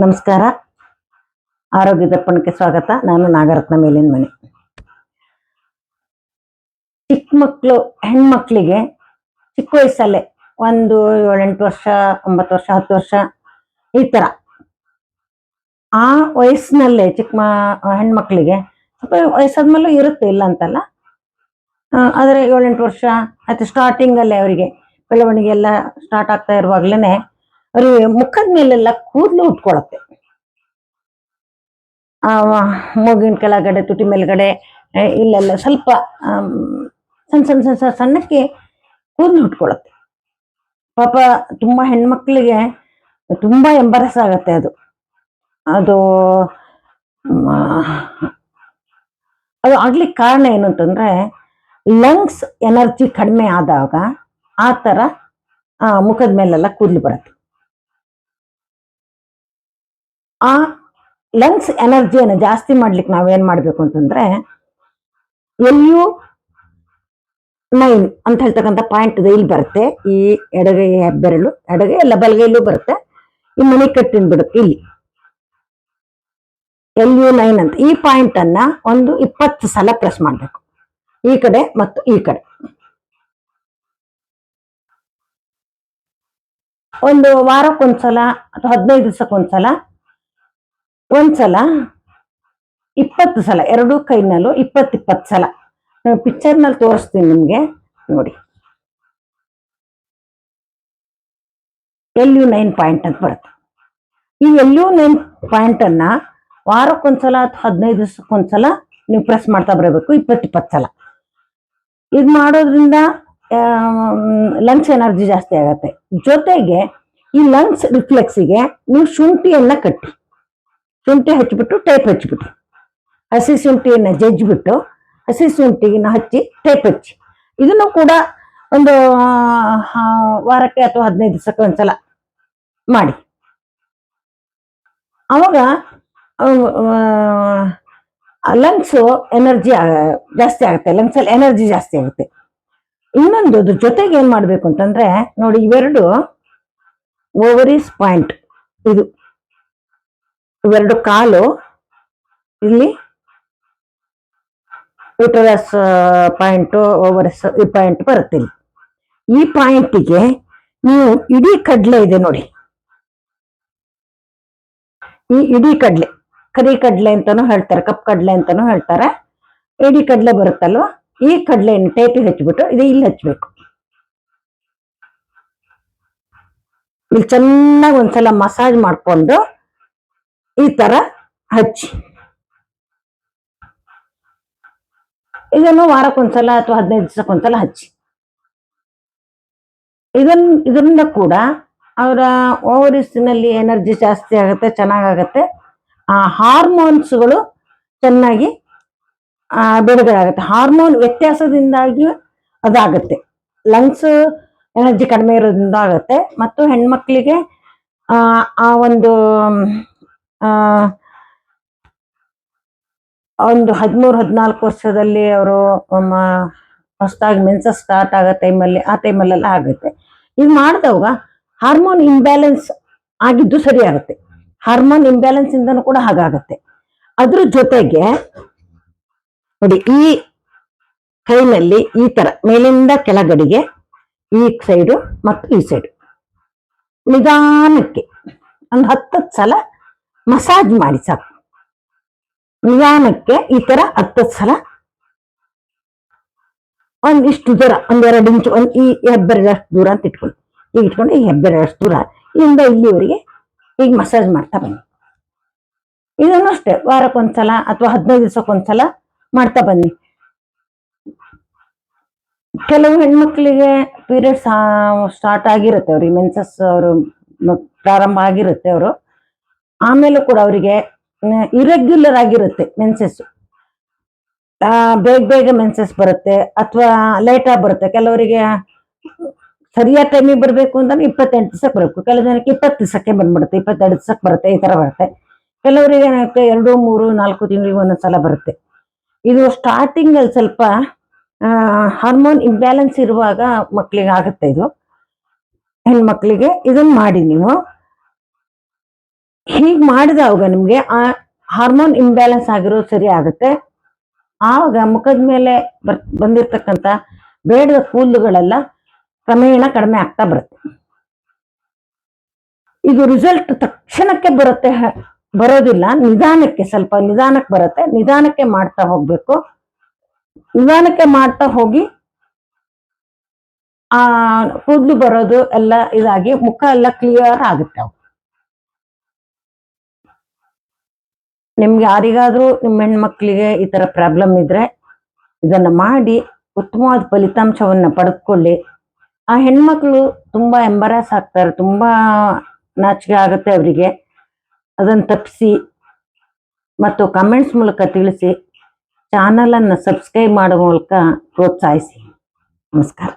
ನಮಸ್ಕಾರ. ಆರೋಗ್ಯ ದರ್ಪಣಕ್ಕೆ ಸ್ವಾಗತ. ನಾನು ನಾಗರತ್ನ ಮೇಲಿನ ಮನೆ. ಚಿಕ್ಕ ಮಕ್ಕಳು ಹೆಣ್ಮಕ್ಳಿಗೆ ಚಿಕ್ಕ ವಯಸ್ಸಲ್ಲೇ ಒಂದು ಏಳೆಂಟು ವರ್ಷ, ಒಂಬತ್ತು ವರ್ಷ, ಹತ್ತು ವರ್ಷ ಈ ತರ. ಆ ವಯಸ್ಸಿನಲ್ಲೇ ಚಿಕ್ಕ ಮ, ಹೆಣ್ಮಕ್ಳಿಗೆ ಸ್ವಲ್ಪ ವಯಸ್ಸಾದ್ಮೇಲೂ ಇರುತ್ತೆ ಇಲ್ಲ ಅಂತಲ್ಲ. ಆದರೆ ಏಳೆಂಟು ವರ್ಷ ಅಥವಾ ಸ್ಟಾರ್ಟಿಂಗ್ ಅಲ್ಲೇ ಅವರಿಗೆ ಬೆಳವಣಿಗೆ ಎಲ್ಲ ಸ್ಟಾರ್ಟ್ ಆಗ್ತಾ ಇರುವಾಗ್ಲೇನೆ ಅವ್ರಿಗೆ ಮುಖದ ಮೇಲೆಲ್ಲ ಕೂದಲು ಉಟ್ಕೊಳತ್ತೆ. ಆ, ಮೂಗಿನ ಕೆಳಗಡೆ, ತುಟಿ ಮೇಲ್ಗಡೆ ಇಲ್ಲೆಲ್ಲ ಸ್ವಲ್ಪ ಸಣ್ಣ ಸಣ್ಣ ಸಣ್ಣ ಸಣ್ಣ ಸಣ್ಣಕ್ಕೆ ಕೂದಲು ಉಟ್ಕೊಳತ್ತೆ. ಪಾಪ ತುಂಬಾ ಹೆಣ್ಮಕ್ಳಿಗೆ ತುಂಬಾ ಎಂಬರಸ್ ಆಗತ್ತೆ ಅದು. ಅದು ಅದು ಆಗ್ಲಿಕ್ಕೆ ಕಾರಣ ಏನು ಅಂತಂದ್ರೆ ಲಂಗ್ಸ್ ಎನರ್ಜಿ ಕಡಿಮೆ ಆದಾಗ ಆ ತರ ಮುಖದ ಮೇಲೆಲ್ಲ ಕೂದಲು ಬರುತ್ತೆ. ಆ ಲಂಗ್ಸ್ ಎನರ್ಜಿಯನ್ನು ಜಾಸ್ತಿ ಮಾಡ್ಲಿಕ್ಕೆ ನಾವೇನ್ ಮಾಡ್ಬೇಕು ಅಂತಂದ್ರೆ ಎಲ್ ಯು ನೈನ್ ಅಂತ ಹೇಳ್ತಕ್ಕಂಥ ಪಾಯಿಂಟ್ ಇಲ್ಲಿ ಬರುತ್ತೆ. ಈ ಎಡಗೈ ಹೆಬ್ಬೆರಳು ಎಡಗೈ ಎಲ್ಲ ಬಲಗೈಲೂ ಬರುತ್ತೆ. ಈ ಮನೆ ಕಟ್ಟಿನ ಬಿಡುತ್ತೆ ಇಲ್ಲಿ. ಎಲ್ ಯು ನೈನ್ ಅಂತ. ಈ ಪಾಯಿಂಟ್ ಅನ್ನ ಒಂದು ಇಪ್ಪತ್ತು ಸಲ ಪ್ರೆಸ್ ಮಾಡಬೇಕು. ಈ ಕಡೆ ಮತ್ತು ಈ ಕಡೆ. ಒಂದು ವಾರಕ್ಕೊಂದ್ಸಲ ಅಥವಾ ಹದಿನೈದು ದಿವಸಕ್ಕೊಂದ್ಸಲ? ಒಂದ್ಸಲ ಇಪ್ಪತ್ತು ಸಲ ಎರಡೂ ಕೈನಲ್ಲೂ ಇಪ್ಪತ್ತು ಇಪ್ಪತ್ತು ಸಲ ನಾನು ಪಿಕ್ಚರ್ನಲ್ಲಿ ತೋರಿಸ್ತೀನಿ ನಿಮಗೆ. ನೋಡಿ. ಎಲ್ ಯು ನೈನ್ ಪಾಯಿಂಟ್ ಅಂತ ಬರುತ್ತೆ. ಈ ಎಲ್ ಯು ನೈನ್ ಪಾಯಿಂಟ್ ಅನ್ನ ವಾರಕ್ಕೊಂದ್ಸಲ ಅಥವಾ ಹದಿನೈದು ದಿವಸಕ್ಕೊಂದ್ಸಲ ನೀವು ಪ್ರೆಸ್ ಮಾಡ್ತಾ ಬರಬೇಕು ಇಪ್ಪತ್ತು ಇಪ್ಪತ್ತು ಸಲ ಇದು ಮಾಡೋದ್ರಿಂದ ಲಂಗ್ಸ್ ಎನರ್ಜಿ ಜಾಸ್ತಿ ಆಗತ್ತೆ. ಜೊತೆಗೆ ಈ ಲಂಗ್ಸ್ ರಿಫ್ಲೆಕ್ಸಿಗೆ ನೀವು ಶುಂಠಿಯನ್ನ ಕಟ್ಟಿ. ಶುಂಠಿ ಹಚ್ಚಿಬಿಟ್ಟು ಟೇಪ್ ಹಚ್ಚಿಬಿಟ್ಟು. ಹಸಿ ಶುಂಠಿಯನ್ನು ಜಜ್ಜಿಬಿಟ್ಟು ಹಸಿ ಶುಂಠಿನ ಹಚ್ಚಿ ಟೇಪ್ ಹಚ್ಚಿ. ಇದನ್ನು ಕೂಡ ಒಂದು ವಾರಕ್ಕೆ ಅಥವಾ ಹದಿನೈದು ದಿವಸಕ್ಕೆ ಒಂದ್ಸಲ ಮಾಡಿ. ಅವಾಗ ಲಂಗ್ಸು ಎನರ್ಜಿ ಜಾಸ್ತಿ ಆಗುತ್ತೆ. ಲಂಗ್ಸ್ ಅಲ್ಲಿ ಎನರ್ಜಿ ಜಾಸ್ತಿ ಆಗುತ್ತೆ. ಇನ್ನೊಂದು ಅದ್ರ ಜೊತೆಗೆ ಏನ್ ಮಾಡ್ಬೇಕು ಅಂತಂದ್ರೆ, ನೋಡಿ ಇವೆರಡು ಓವರೀಸ್ ಪಾಯಿಂಟ್ ಇದು ಇವೆರಡು ಕಾಲು, ಇಲ್ಲಿ ಯುಟರಸ್ ಪಾಯಿಂಟ್ ಓವರಸ್ ಈ ಪಾಯಿಂಟ್ ಬರುತ್ತೆ ಇಲ್ಲಿ. ಈ ಪಾಯಿಂಟಿಗೆ ನೀವು ಇಡೀ ಕಡಲೆ ಇದೆ ನೋಡಿ. ಈ ಇಡೀ ಕಡಲೆ, ಕರಿ ಕಡಲೆ ಅಂತಾನು ಹೇಳ್ತಾರೆ, ಕಪ್ ಕಡಲೆ ಅಂತಾನು ಹೇಳ್ತಾರೆ. ಇಡೀ ಕಡಲೆ ಬರುತ್ತಲ್ವಾ? ಈ ಕಡಲೆಯನ್ನು ಟೇಪಿಗೆ ಹಚ್ಚಿಬಿಟ್ಟು ಇದು ಇಲ್ಲಿ ಹಚ್ಚಬೇಕು ಇಲ್ಲಿ ಚೆನ್ನಾಗಿ ಒಂದ್ಸಲ ಮಸಾಜ್ ಮಾಡ್ಕೊಂಡು ಈ ತರ ಹಚ್ಚಿ. ಇದನ್ನು ವಾರಕ್ಕೊಂದ್ಸಲ ಅಥವಾ ಹದಿನೈದು ದಿವಸಕ್ಕೊಂದ್ಸಲ ಹಚ್ಚಿ. ಇದನ್, ಇದರಿಂದ ಕೂಡ ಅವರ ಓವರಿಸ್ನಲ್ಲಿ ಎನರ್ಜಿ ಜಾಸ್ತಿ ಆಗುತ್ತೆ, ಚೆನ್ನಾಗಾಗತ್ತೆ. ಆ ಹಾರ್ಮೋನ್ಸ್ಗಳು ಚೆನ್ನಾಗಿ ಬಿಡುಗಡೆ ಹಾರ್ಮೋನ್ ವ್ಯತ್ಯಾಸದಿಂದಾಗಿ ಅದಾಗುತ್ತೆ. ಲಂಗ್ಸ್ ಎನರ್ಜಿ ಕಡಿಮೆ ಇರೋದ್ರಿಂದ ಆಗುತ್ತೆ. ಮತ್ತು ಹೆಣ್ಮಕ್ಳಿಗೆ, ಆ ಒಂದು ಒಂದು ಹದಿಮೂರು, ಹದಿನಾಲ್ಕು ವರ್ಷದಲ್ಲಿ ಅವರು ಹೊಸದಾಗಿ ಮೆನ್ಸಸ್ ಸ್ಟಾರ್ಟ್ ಆಗೋ ಟೈಮಲ್ಲಿ ಆ ಟೈಮಲ್ಲೆಲ್ಲ ಆಗುತ್ತೆ. ಇದು ಮಾಡಿದವಾಗ ಹಾರ್ಮೋನ್ ಇಂಬ್ಯಾಲೆನ್ಸ್ ಆಗಿದ್ದು ಸರಿ ಆಗುತ್ತೆ ಹಾರ್ಮೋನ್ ಇಂಬ್ಯಾಲೆನ್ಸ್ ಇಂದನೂ ಕೂಡ ಹಾಗಾಗುತ್ತೆ. ಅದ್ರ ಜೊತೆಗೆ ನೋಡಿ, ಈ ಕೈನಲ್ಲಿ ಈ ತರ, ಮೇಲಿಂದ ಕೆಳಗಡೆಗೆ ಈ ಸೈಡು ಮತ್ತು ಈ ಸೈಡು ನಿಧಾನಕ್ಕೆ, ಒಂದು ಹತ್ತು ಸಲ ಮಸಾಜ್ ಮಾಡಿ ಸಾಕು. ನಿಧಾನಕ್ಕೆ ಈ ತರ ಹತ್ತತ್ತು ಸಲ ಒಂದಿಷ್ಟು ದೂರ ಒಂದೆರಡು ಇಂಚು, ಒಂದ್ ಈ ಹೆಬ್ಬೆರಡಷ್ಟು ದೂರ ಅಂತ ಇಟ್ಕೊಂಡು ಈಗ ಇಟ್ಕೊಂಡು ಈ ಹೆಬ್ಬೆರಡಷ್ಟು ದೂರ. ಇಲ್ಲಿಂದ ಇಲ್ಲಿವರೆಗೆ ಈಗ ಮಸಾಜ್ ಮಾಡ್ತಾ ಬನ್ನಿ. ಇದನ್ನು ಅಷ್ಟೇ, ವಾರಕ್ಕೊಂದ್ಸಲ ಅಥವಾ ಹದಿನೈದು ದಿವಸಕ್ಕೊಂದ್ಸಲ ಮಾಡ್ತಾ ಬನ್ನಿ. ಕೆಲವು ಹೆಣ್ಮಕ್ಳಿಗೆ ಪೀರಿಯಡ್ಸ್ ಸ್ಟಾರ್ಟ್ ಆಗಿರುತ್ತೆ ಅವ್ರಿಗೆ ಮೆನ್ಸಸ್ ಅವರು ಪ್ರಾರಂಭ ಆಗಿರುತ್ತೆ ಅವರು. ಆಮೇಲೂ ಕೂಡ ಅವರಿಗೆ ಇರೆಗ್ಯುಲರ್ ಆಗಿರುತ್ತೆ ಮೆನ್ಸಸ್ ಬೇಗ ಬೇಗ ಮೆನ್ಸಸ್ ಬರುತ್ತೆ ಅಥವಾ ಲೇಟ್ ಆಗಿ ಬರುತ್ತೆ. ಕೆಲವರಿಗೆ ಸರಿಯಾದ ಟೈಮಿಗೆ ಬರಬೇಕು ಅಂತಂದ್ರೆ ಇಪ್ಪತ್ತೆಂಟು ದಿವಸಕ್ಕೆ ಬರಬೇಕು. ಕೆಲವು ಜನಕ್ಕೆ ಇಪ್ಪತ್ತು ದಿವಸಕ್ಕೆ ಬಂದ್ಬಿಡುತ್ತೆ, ಇಪ್ಪತ್ತೆರಡು ದಿವಸಕ್ಕೆ ಬರುತ್ತೆ, ಈ ಥರ ಬರುತ್ತೆ. ಕೆಲವರಿಗೆ ಏನಾಗುತ್ತೆ ಎರಡು, ಮೂರು, ನಾಲ್ಕು ತಿಂಗಳಿಗೆ ಒಂದೊಂದ್ಸಲ ಬರುತ್ತೆ. ಇದು ಸ್ಟಾರ್ಟಿಂಗ್ ಅಲ್ಲಿ ಸ್ವಲ್ಪ ಹಾರ್ಮೋನ್ ಇಂಬ್ಯಾಲೆನ್ಸ್ ಇರುವಾಗ ಮಕ್ಕಳಿಗೆ ಆಗುತ್ತೆ ಇದು. ಹೆಣ್ಮಕ್ಳಿಗೆ ಇದನ್ನ ಮಾಡಿ ನೀವು. ಹೀಗೆ ಮಾಡಿದವಾಗ ನಿಮಗೆ ಆ ಹಾರ್ಮೋನ್ ಇಂಬ್ಯಾಲೆನ್ಸ್ ಆಗಿರೋದು ಸರಿ ಆಗುತ್ತೆ. ಆವಾಗ ಮುಖದ ಮೇಲೆ ಬರ್ ಬಂದಿರ್ತಕ್ಕಂಥ ಬೇಡದ ಕೂದಲುಗಳೆಲ್ಲ ಕ್ರಮೇಣ ಕಡಿಮೆ ಆಗ್ತಾ ಬರುತ್ತೆ. ಇದು ರಿಸಲ್ಟ್ ತಕ್ಷಣಕ್ಕೆ ಬರುತ್ತೆ ಬರೋದಿಲ್ಲ. ನಿಧಾನಕ್ಕೆ ಸ್ವಲ್ಪ ನಿಧಾನಕ್ಕೆ ಬರುತ್ತೆ. ನಿಧಾನಕ್ಕೆ ಮಾಡ್ತಾ ಹೋಗ್ಬೇಕು. ನಿಧಾನಕ್ಕೆ ಮಾಡ್ತಾ ಹೋಗಿ, ಆ, ಕೂದಲು ಬರೋದು ಎಲ್ಲ ಇದಾಗಿ ಮುಖ ಎಲ್ಲ ಕ್ಲಿಯರ್ ಆಗುತ್ತೆ ಅವು. ನಿಮ್ಗೆ ಯಾರಿಗಾದ್ರೂ ನಿಮ್ಮ ಹೆಣ್ಮಕ್ಳಿಗೆ ಈ ತರ ಪ್ರಾಬ್ಲಮ್ ಇದ್ರೆ ಇದನ್ನ ಮಾಡಿ, ಉತ್ತಮವಾದ ಫಲಿತಾಂಶವನ್ನ ಪಡೆದುಕೊಳ್ಳಿ. ಆ ಹೆಣ್ಮಕ್ಳು ತುಂಬಾ ಎಂಬರಾಸ್ ಆಗ್ತಾರೆ, ತುಂಬಾ ನಾಚಿಕೆ ಆಗುತ್ತೆ ಅವರಿಗೆ. ಅದನ್ನ ತಪ್ಪಿಸಿ ಮತ್ತು ಕಮೆಂಟ್ಸ್ ಮೂಲಕ ತಿಳಿಸಿ ಚಾನಲನ್ನು ಸಬ್ಸ್ಕ್ರೈಬ್ ಮಾಡೋ ಮೂಲಕ ಪ್ರೋತ್ಸಾಹಿಸಿ. ನಮಸ್ಕಾರ.